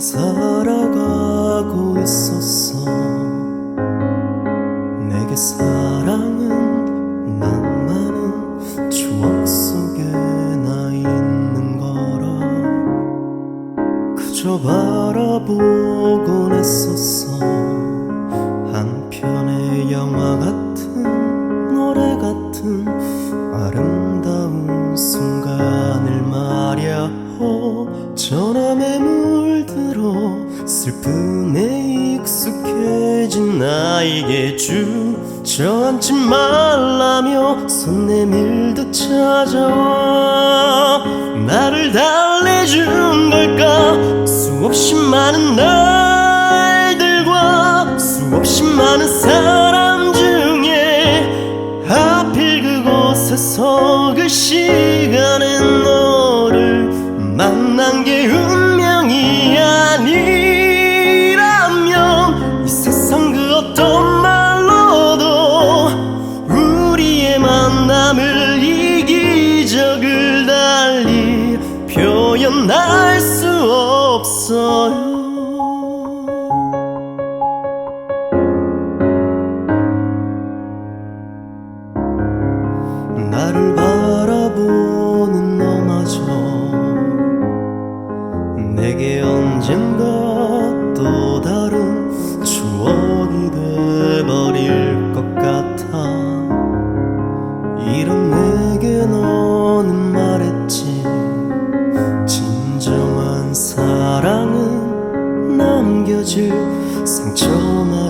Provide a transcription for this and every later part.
살아가고 있었어. 내게 사랑은 낭만은 추억 속에 나 있는 거라. 그저 바라보곤 했었어. 한편의 영화 같은 노래 같은 아름다운 순간을 말야. 호 전함에 물들어 슬픔에 익숙해진 나에게 주저앉지 말라며 손 내밀듯 찾아와. 나를 달래준 걸까? 수없이 많은 날들과 수없이 많은 사람 중에 하필 그곳에서 그 시간에 너를 만난 게 운 표현할 수 없어요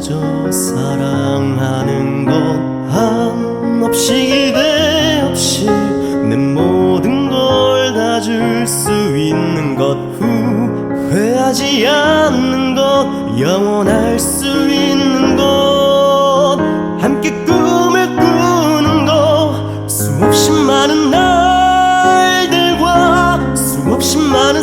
상처마저 사랑하는 것 한없이 기대 없이 내 모든 걸 다 줄 수 있는 것 후회하지 않는 것 영원할 수 있는 것 함께 꿈을 꾸는 것 수없이 많은 날들과 수없이 많은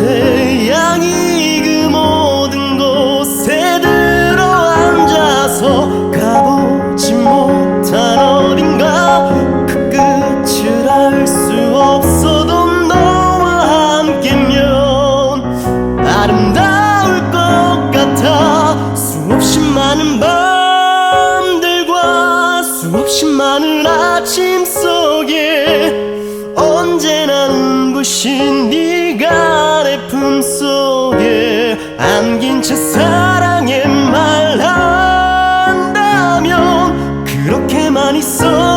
태양이 그 모든 곳에 들어앉아서 가보지 못한 어딘가 그 끝을 알 수 없어도 너와 함께면 아름다울 것 같아. 수없이 많은 밤들과 수없이 많은 아침 속에 언제나 눈부신 네가 내 품속에 안긴 채 사랑에 말한다면 그렇게만 있어